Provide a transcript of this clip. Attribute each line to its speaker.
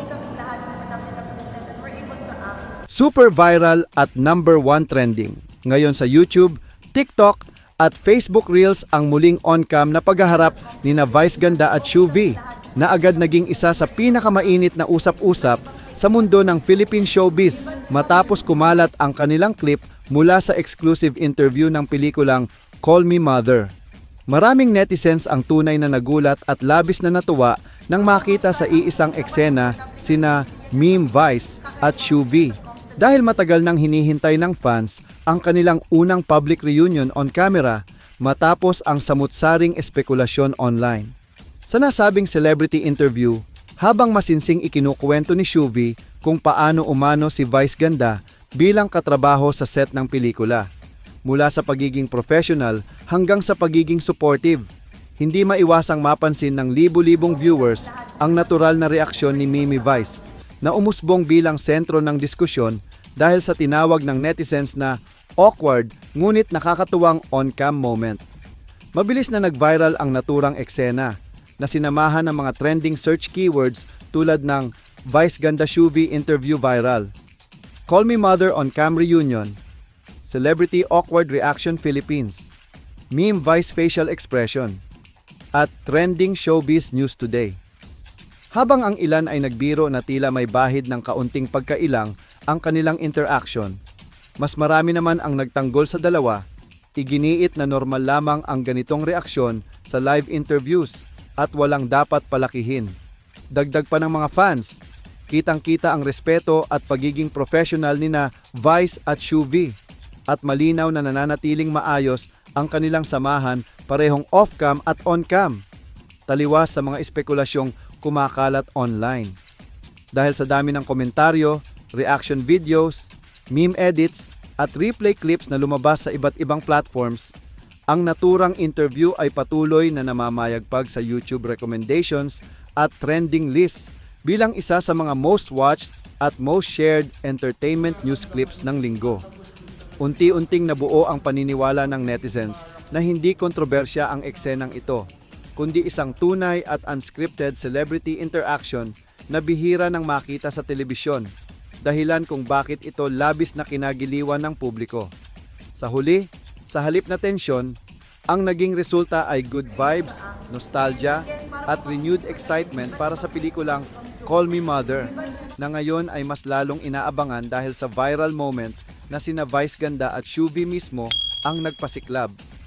Speaker 1: okay kaming lahat ng nag-represent and we're able to act. Super viral at number one trending. Ngayon sa YouTube, TikTok, at Facebook Reels ang muling on-cam na paghaharap ni na Vice Ganda at Shuvi na agad naging isa sa pinakamainit na usap-usap sa mundo ng Philippine showbiz matapos kumalat ang kanilang clip mula sa exclusive interview ng pelikulang Call Me Mother. Maraming netizens ang tunay na nagulat at labis na natuwa nang makita sa iisang eksena sina Meme Vice at Shuvi. Dahil matagal nang hinihintay ng fans ang kanilang unang public reunion on camera matapos ang samutsaring espekulasyon online. Sa nasabing celebrity interview, habang masinsing ikinukwento ni Shuvi kung paano umano si Vice Ganda bilang katrabaho sa set ng pelikula. Mula sa pagiging professional hanggang sa pagiging supportive, hindi maiwasang mapansin ng libu-libong viewers ang natural na reaksyon ni Mimi Vice na umusbong bilang sentro ng diskusyon dahil sa tinawag ng netizens na awkward ngunit nakakatuwang on-cam moment. Mabilis na nag-viral ang naturang eksena na sinamahan ng mga trending search keywords tulad ng Vice Ganda Shuvi interview viral, Call Me Mother on Cam Reunion, Celebrity Awkward Reaction Philippines, Meme Vice Facial Expression, at Trending Showbiz News Today. Habang ang ilan ay nagbiro na tila may bahid ng kaunting pagkailang ang kanilang interaction, mas marami naman ang nagtanggol sa dalawa, iginiit na normal lamang ang ganitong reaksyon sa live interviews at walang dapat palakihin. Dagdag pa ng mga fans, kitang-kita ang respeto at pagiging professional ni na Vice at Shuvi at malinaw na nananatiling maayos ang kanilang samahan parehong off-cam at on-cam taliwas sa mga espekulasyong kumakalat online. Dahil sa dami ng komentaryo, reaction videos, meme edits, at replay clips na lumabas sa iba't ibang platforms, ang naturang interview ay patuloy na namamayagpag sa YouTube recommendations at trending lists bilang isa sa mga most watched at most shared entertainment news clips ng linggo. Unti-unting nabuo ang paniniwala ng netizens na hindi kontrobersya ang eksenang ito, kundi isang tunay at unscripted celebrity interaction na bihira nang makita sa telebisyon, dahilan kung bakit ito labis na kinagiliwan ng publiko. Sa huli, sa halip na tensyon, ang naging resulta ay good vibes, nostalgia, at renewed excitement para sa pelikulang Call Me Mother, na ngayon ay mas lalong inaabangan dahil sa viral moment na sina Vice Ganda at Shuvi mismo ang nagpasiklab.